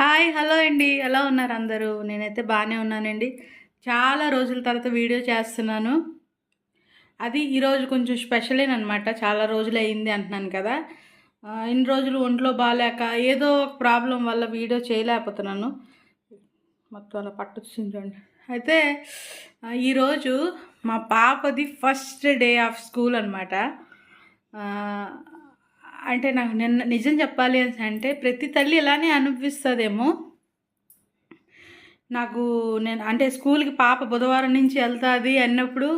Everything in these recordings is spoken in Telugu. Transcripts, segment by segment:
హాయ్ హలో అండి. ఎలా ఉన్నారు అందరూ? నేనైతే బాగానే ఉన్నానండి. చాలా రోజుల తర్వాత వీడియో చేస్తున్నాను. అది ఈరోజు కొంచెం స్పెషలేనమాట చాలా రోజులు అయింది అంటున్నాను కదా. ఇన్ని రోజులు ఒంట్లో బాగాలేక ఏదో ఒక ప్రాబ్లం వల్ల వీడియో చేయలేకపోతున్నాను. మొత్తం అలా పట్టొచ్చింది చూడండి. అయితే ఈరోజు మా పాపది ఫస్ట్ డే ఆఫ్ స్కూల్ అనమాట అంటే నాకు నిన్న నిజం చెప్పాలి అని అంటే ప్రతి తల్లి ఇలానే అనిపిస్తుందేమో నాకు నేను అంటే స్కూల్కి పాప బుధవారం నుంచి వెళ్తుంది అన్నప్పుడు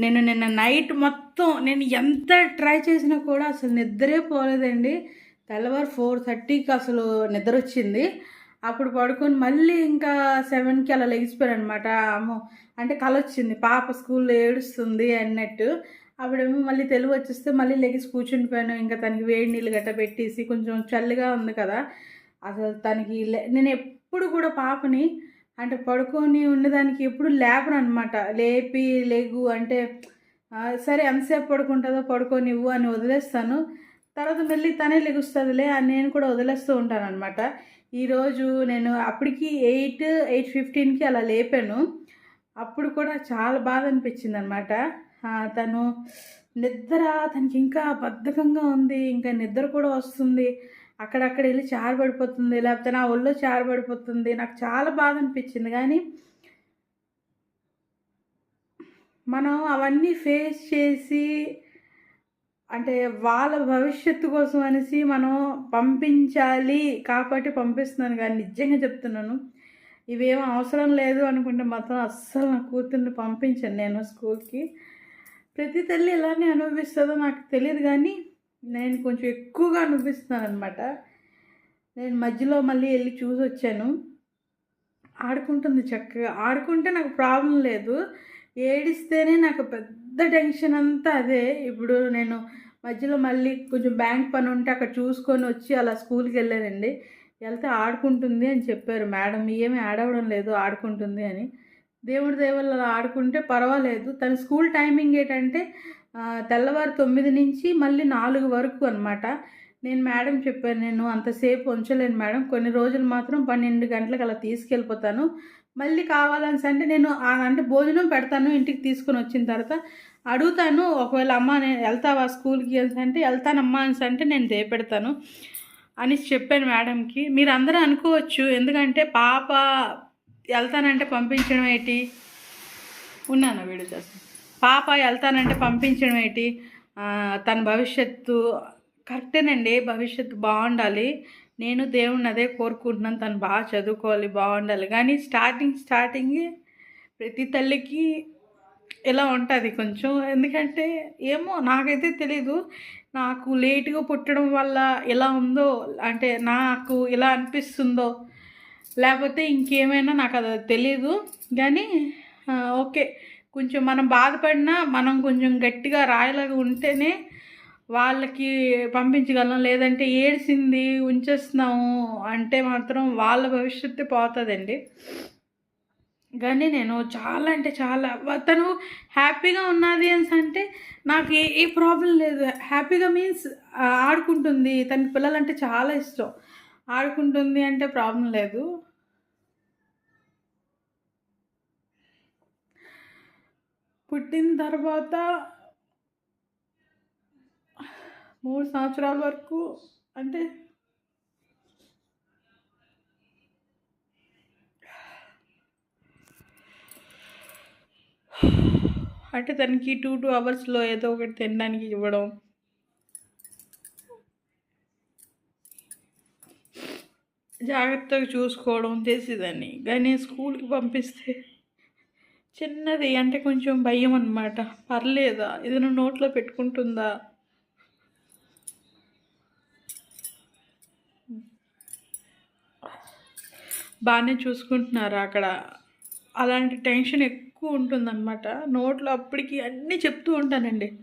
నేను నిన్న నైట్ మొత్తం నేను ఎంత ట్రై చేసినా కూడా అసలు నిద్రే పోలేదండి. తెల్లవారు ఫోర్ థర్టీకి అసలు నిద్ర వచ్చింది. అప్పుడు పడుకొని మళ్ళీ ఇంకా సెవెన్కి అలా లెగిసిపోయాను అనమాట అమ్మో అంటే కల వచ్చింది పాప స్కూల్లో ఏడుస్తుంది అన్నట్టు. అప్పుడేమో మళ్ళీ తెలుగు వచ్చేస్తే మళ్ళీ లెగిసి కూర్చుండిపోయాను. ఇంకా తనకి వేడి నీళ్ళు గట్ట పెట్టేసి కొంచెం చల్లగా ఉంది కదా. అసలు తనకి లే- నేను ఎప్పుడు కూడా పాపని అంటే పడుకొని ఉన్నదానికి ఎప్పుడు లేపను అనమాట లేపి లేగు అంటే సరే ఎంతసేపు పడుకుంటుందో పడుకోనివ్వు అని వదిలేస్తాను. తర్వాత మళ్ళీ తనే లెగుస్తుందిలే అని నేను కూడా వదిలేస్తూ ఉంటాను అనమాట ఈరోజు నేను అప్పటికి ఎయిట్ ఎయిట్ ఫిఫ్టీన్కి అలా లేపాను. అప్పుడు కూడా చాలా బాధ అనిపించింది అనమాట తను నిద్ర తనకి ఇంకా బద్ధకంగా ఉంది ఇంకా నిద్ర కూడా వస్తుంది. అక్కడక్కడ వెళ్ళి చారబడిపోతుంది లేకపోతే నా ఒళ్ళో చారబడిపోతుంది. నాకు చాలా బాధ అనిపించింది. కానీ మనం అవన్నీ ఫేస్ చేసి అంటే వాళ్ళ భవిష్యత్తు కోసం అనేసి మనం పంపించాలి. కాబట్టి పంపిస్తున్నాను కానీ నిజంగా చెప్తున్నాను ఇవేం అవసరం లేదు అనుకుంటే మాత్రం అస్సలు నా కూతుర్ని పంపించాను నేను స్కూల్కి. ప్రతి తల్లి ఎలానే అనుభవిస్తుందో నాకు తెలియదు కానీ నేను కొంచెం ఎక్కువగా అనుభవిస్తున్నాను అనమాట నేను మధ్యలో మళ్ళీ వెళ్ళి చూసి వచ్చాను ఆడుకుంటుంది చక్కగా. ఆడుకుంటే నాకు ప్రాబ్లం లేదు. ఏడిస్తేనే నాకు పెద్ద టెన్షన్ అంతా అదే. ఇప్పుడు నేను మధ్యలో మళ్ళీ కొంచెం బ్యాంక్ పని ఉంటే అక్కడ చూసుకొని వచ్చి అలా స్కూల్కి వెళ్ళానండి. వెళ్తే ఆడుకుంటుంది అని చెప్పారు. మేడం ఏమీ ఆడవడం లేదు ఆడుకుంటుంది అని. దేవుడి దేవుళ్ళ ఆడుకుంటే పర్వాలేదు. తన స్కూల్ టైమింగ్ ఏంటంటే తెల్లవారు తొమ్మిది నుంచి మళ్ళీ నాలుగు వరకు అనమాట నేను మేడం చెప్పాను నేను అంతసేపు ఉంచలేను మేడం. కొన్ని రోజులు మాత్రం పన్నెండు గంటలకు అలా తీసుకెళ్ళిపోతాను. మళ్ళీ కావాలని అంటే నేను ఆ- అంటే భోజనం పెడతాను ఇంటికి తీసుకొని వచ్చిన తర్వాత అడుగుతాను. ఒకవేళ అమ్మ నేను వెళ్తావా స్కూల్కి అంటే వెళ్తానమ్మా అని అంటే నేను దేపెడతాను అని చెప్పాను మేడంకి. మీరు అందరూ అనుకోవచ్చు. ఎందుకంటే పాప వెళ్తానంటే పంపించడం ఏంటి? ఉన్నాను వీడియో చేస్తాను పాప వెళ్తానంటే పంపించడం ఏంటి? తన భవిష్యత్తు కరెక్టేనండి భవిష్యత్తు బాగుండాలి. నేను దేవుణ్ణి అదే కోరుకుంటున్నాను తను బాగా చదువుకోవాలి బాగుండాలి. కానీ స్టార్టింగ్ స్టార్టింగ్ ప్రతి తల్లికి ఇలా ఉంటుంది కొంచెం. ఎందుకంటే ఏమో నాకైతే తెలీదు నాకు లేటుగా పుట్టడం వల్ల ఎలా ఉందో అంటే నాకు ఇలా అనిపిస్తుందో లేకపోతే ఇంకేమైనా నాకు అది తెలియదు కానీ ఓకే. కొంచెం మనం బాధపడినా మనం కొంచెం గట్టిగా రాయలాగా ఉంటేనే వాళ్ళకి పంపించగలం. లేదంటే ఏడ్చింది ఉంచేస్తున్నాము అంటే మాత్రం వాళ్ళ భవిష్యత్తు పోతుందండి. కానీ నేను చాలా అంటే చాలా తను హ్యాపీగా ఉన్నది అని అంటే నాకు ఏ ఏ ప్రాబ్లం లేదు. హ్యాపీగా మీన్స్ ఆడుకుంటుంది. తన పిల్లలంటే చాలా ఇష్టం. ఆడుకుంటుంది అంటే ప్రాబ్లం లేదు. పుట్టిన తర్వాత మూడు సంవత్సరాల వరకు అంటే అంటే తనకి టూ టూ అవర్స్లో ఏదో ఒకటి తినడానికి ఇవ్వడం. జాగ్రత్తగా చూసుకోవడం చేసేదాన్ని. కానీ స్కూల్కి పంపిస్తే చిన్నది అంటే కొంచెం భయం అనమాట పర్లేదా? ఏదైనా నోట్లో పెట్టుకుంటుందా? బాగానే చూసుకుంటున్నారా అక్కడ? అలాంటి టెన్షన్ ఎక్కువ ఉంటుందన్నమాట. నోట్లో అప్పటికి అన్నీ చెప్తూ ఉంటానండి.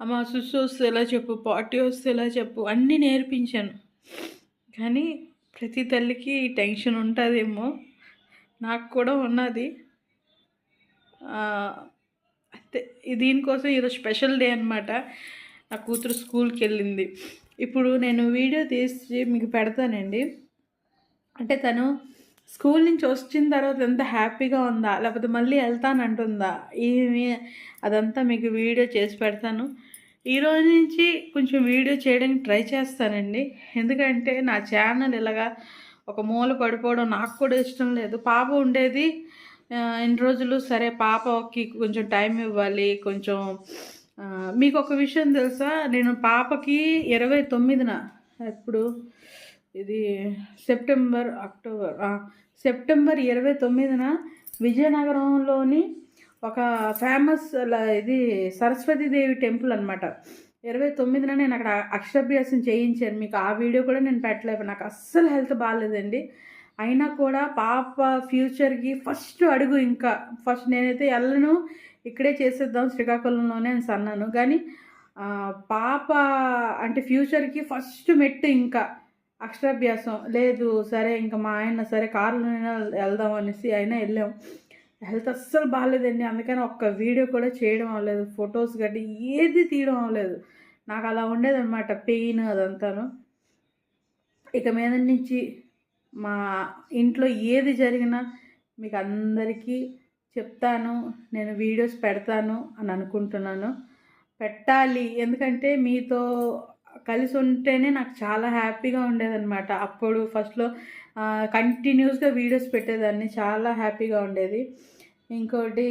అమ్మ సుస్సు వస్తే ఎలా చెప్పు? పాటి వస్తే ఎలా చెప్పు? అన్నీ నేర్పించాను. కానీ ప్రతి తల్లికి టెన్షన్ ఉంటుందేమో? నాకు కూడా ఉన్నది. దీనికోసం ఈరోజు స్పెషల్ డే అనమాట నా కూతురు స్కూల్కి వెళ్ళింది ఇప్పుడు నేను వీడియో తీసి మీకు పెడతానండి. అంటే తను స్కూల్ నుంచి వచ్చిన తర్వాత ఎంత హ్యాపీగా ఉందా లేకపోతే మళ్ళీ వెళ్తానంటుందా ఏమి అదంతా మీకు వీడియో చేసి పెడతాను. ఈ రోజు నుంచి కొంచెం వీడియో చేయడానికి ట్రై చేస్తానండి. ఎందుకంటే నా ఛానల్ ఇలాగా ఒక మూల పడిపోవడం నాకు కూడా ఇష్టం లేదు. పాప ఉండేది ఇన్ని రోజులు సరే పాపకి కొంచెం టైం ఇవ్వాలి కొంచెం మీకు ఒక విషయం తెలుసా? నేను పాపకి ఇరవై తొమ్మిదిన ఎప్పుడు ఇది సెప్టెంబర్ అక్టోబర్ సెప్టెంబర్ ఇరవై తొమ్మిదిన విజయనగరంలోని ఒక ఫేమస్ ఇది సరస్వతీదేవి టెంపుల్ అనమాట ఇరవై తొమ్మిదిన నేను అక్కడ అక్షరాభ్యాసం చేయించాను. మీకు ఆ వీడియో కూడా నేను పెట్టలేదు. నాకు అస్సలు హెల్త్ బాగాలేదండి. అయినా కూడా పాప ఫ్యూచర్కి ఫస్ట్ అడుగు ఇంకా. ఫస్ట్ నేనైతే వెళ్ళను ఇక్కడే చేసేద్దాం శ్రీకాకుళంలోనే అని అన్నాను కానీ పాప అంటే ఫ్యూచర్కి ఫస్ట్ మెట్టు ఇంకా. అక్షరాభ్యాసం. లేదు సరే ఇంకా మా ఆయన సరే కారులోనైనా వెళ్దాం అనేసి అయినా వెళ్ళాం. హెల్త్ అస్సలు బాగాలేదండి అందుకని ఒక్క వీడియో కూడా చేయడం అవ్వలేదు. ఫొటోస్ గట్టి ఏది తీయడం అవ్వలేదు. నాకు అలా ఉండేదన్నమాట. పెయిన్ అదంతాను. ఇక మీద నుంచి మా ఇంట్లో ఏది జరిగినా మీకు అందరికీ చెప్తాను నేను వీడియోస్ పెడతాను అని అనుకుంటున్నాను. పెట్టాలి. ఎందుకంటే మీతో కలిసి ఉంటేనే నాకు చాలా హ్యాపీగా ఉండేదన్నమాట. అప్పుడు ఫస్ట్లో కంటిన్యూస్గా వీడియోస్ పెట్టేదాన్ని. చాలా హ్యాపీగా ఉండేది. ఇంకోటి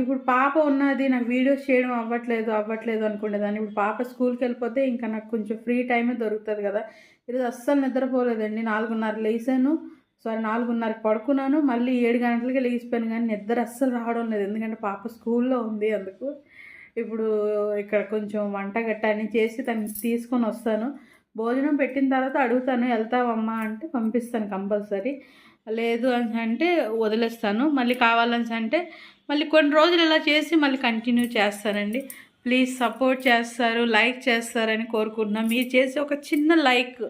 ఇప్పుడు పాప ఉన్నది నాకు వీడియోస్ చేయడం అవ్వట్లేదు అవ్వట్లేదు అనుకునేదాన్ని. ఇప్పుడు పాప స్కూల్కి వెళ్ళిపోతే ఇంకా నాకు కొంచెం ఫ్రీ టైమే దొరుకుతుంది కదా. ఈరోజు అస్సలు నిద్రపోలేదండి. నాలుగున్నర లేసాను. సారీ నాలుగున్నరకి పడుకున్నాను. మళ్ళీ ఏడు గంటలకి లేచిపోయాను కానీ నిద్ర అస్సలు రావడం లేదు. ఎందుకంటే పాప స్కూల్లో ఉంది అందుకు. ఇప్పుడు ఇక్కడ కొంచెం వంట గట్ట అన్ని చేసి తనకి తీసుకొని వస్తాను. భోజనం పెట్టిన తర్వాత అడుగుతాను వెళ్తావమ్మా అంటే పంపిస్తాను కంపల్సరీ. లేదు అని అంటే వదిలేస్తాను. మళ్ళీ కావాలని అంటే మళ్ళీ కొన్ని రోజులు ఇలా చేసి మళ్ళీ కంటిన్యూ చేస్తానండి. ప్లీజ్ సపోర్ట్ చేస్తారు లైక్ చేస్తారని కోరుకుంటున్నాను మీరు చేసే ఒక చిన్న లైక్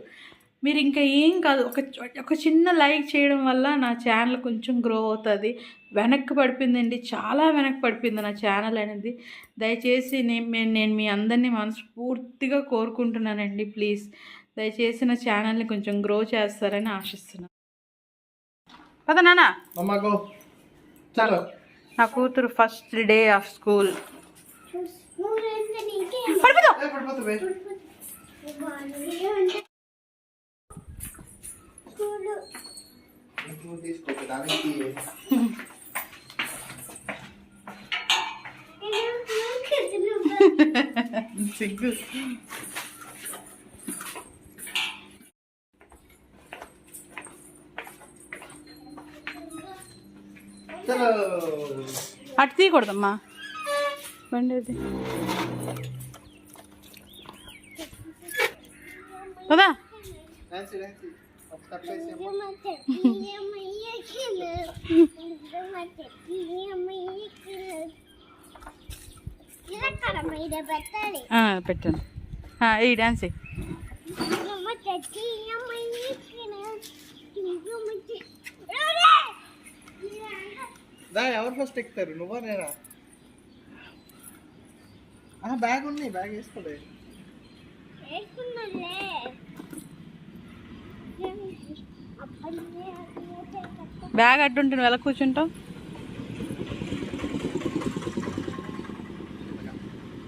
మీరు ఇంకా ఏం కాదు ఒక ఒక చిన్న లైక్ చేయడం వల్ల నా ఛానల్ కొంచెం గ్రో అవుతుంది. వెనక్కి పడిపోయిందండి చాలా వెనక్కి పడిపోయింది నా ఛానల్ అనేది. దయచేసి నేను నేను మీ అందరినీ మనస్ఫూర్తిగా కోరుకుంటున్నానండి ప్లీజ్ దయచేసి నా ఛానల్ని కొంచెం గ్రో చేస్తారని ఆశిస్తున్నాను. పద చలో. నా కూతురు ఫస్ట్ డే ఆఫ్ స్కూల్ సిగ్గు అటు తీయకూడదమ్మా బండి అది పదా డాన్సీ డాన్సీ ఒక స్టెప్ వేసి పెట్టాలి ఆ, పెట్టాను ఆ, ఈ డాన్స్ ఎయ్. దా ఎవరు ఫస్ట్ ఎక్కుతారు? నువ్వా నేనా? ఆ బ్యాగ్ ఉంది బ్యాగ్ వేసుకోలే. బ్యాగ్ అడ్డుంటే నువ్వు ఎలా కూర్చుంటావు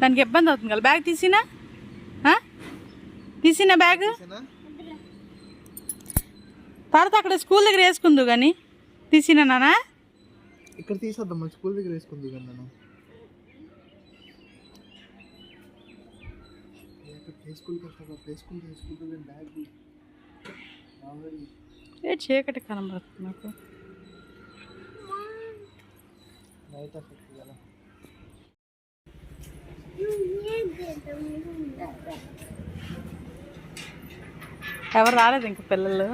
దానికి ఇబ్బంది అవుతుంది కదా బ్యాగ్ తీసినా? తీసినా బ్యాగ్? తీసేనా? తర్వాత అక్కడ స్కూల్ దగ్గర వేసుకుందు కానీ తీసినా నానా? ఇక్కడ తీసేద్దాం మన స్కూల్ దగ్గర వేసుకుంది కదా నేను బ్యాగ్ ఏ చీకటి కనబడుతుంది నాకు నైట్ ఎఫెక్ట్ కదా ఎవరు రాలేదు ఇంక పిల్లలు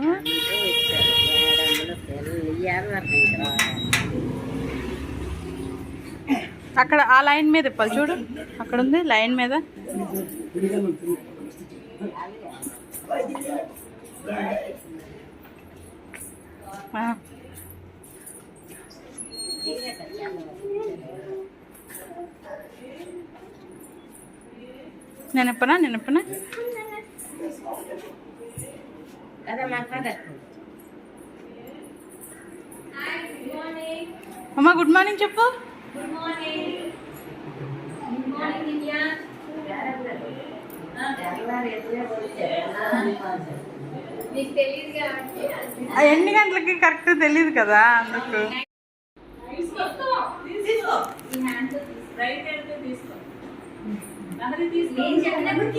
అక్కడ ఆ లైన్ మీద ఇప్పాలి చూడు. అక్కడ ఉంది లైన్ మీద. నినపనా నినపనా అమ్మ గుడ్ మార్నింగ్ చెప్పు. Good morning good morning Divya నీకు తెలియదు కాబట్టి ఆ ఎన్ని గంటలకి కరెక్ట్ తెలియదు కదా అందుకు. తీసుకో రైట్ హ్యాండ్ నేను చెప్పినప్పుడు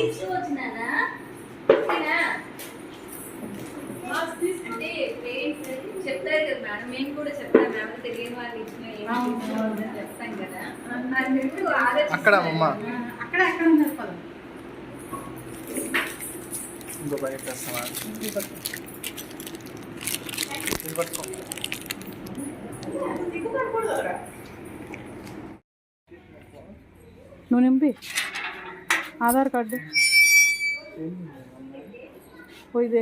అంటే పేరెంట్స్ చెప్తారు కదా మేడం మేము కూడా చెప్తాం మేడం తెలియని వాళ్ళు ఇచ్చిన ఏమి తీసుకోవాలని చెప్తాం కదా. మరి మీరు ఆలోచిస్తారు. అక్కడ అమ్మ. అక్కడ అక్కడ ఉన్నారు పదం. ఇంకో బయట తెస్తావా ఇది పట్టుకో నువ్వు నింపి. ఆధార్ కార్డు. పోయిదే